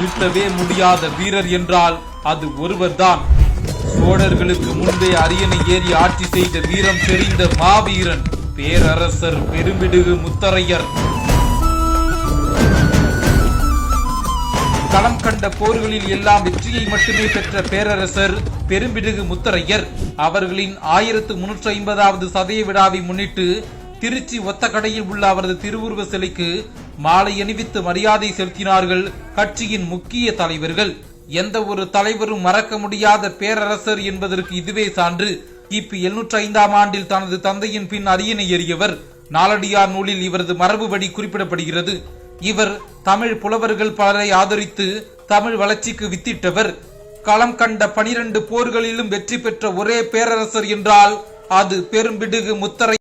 வீழ்த்தவே முடியாத வீரர் என்றால் அது ஒருவர்தான். சோழர்களுக்கு முன்பே அரியணை ஏறி ஆட்சி செய்த வீரம் தெரிந்த மாவீரன் பேரரசர் பெரும்பிடுகு முத்தரையர். களம் கண்ட போர்களில் எல்லாம் வெற்றியை மட்டுமே பெற்ற பேரரசர் பெரும்பிடுகு முத்தரையர். அவர்களின் ஆயிரத்து முன்னூற்றி ஐம்பதாவது சதய விழாவை முன்னிட்டு திருச்சி ஒத்தக்கடையில் உள்ள அவரது திருவுருவ சிலைக்கு மாலை அணிவித்து மரியாதை செலுத்தினார்கள் கட்சியின் முக்கிய தலைவர்கள். எந்த ஒரு தலைவரும் மறக்க முடியாத பேரரசர் என்பதற்கு இதுவே சான்று. கிபி எழுநூற்றி ஐந்தாம் ஆண்டில் தனது தந்தையின் பின் அரியணை ஏறியவர். நாலடியார் நூலில் இவரது மரபுபடி குறிப்பிடப்படுகிறது. இவர் தமிழ் புலவர்கள் பலரை ஆதரித்து தமிழ் வளர்ச்சிக்கு வித்திட்டவர். களம் கண்ட பனிரெண்டு போர்களிலும் வெற்றி பெற்ற ஒரே பேரரசர் என்றால் அது பெரும்பிடுகு முத்தரை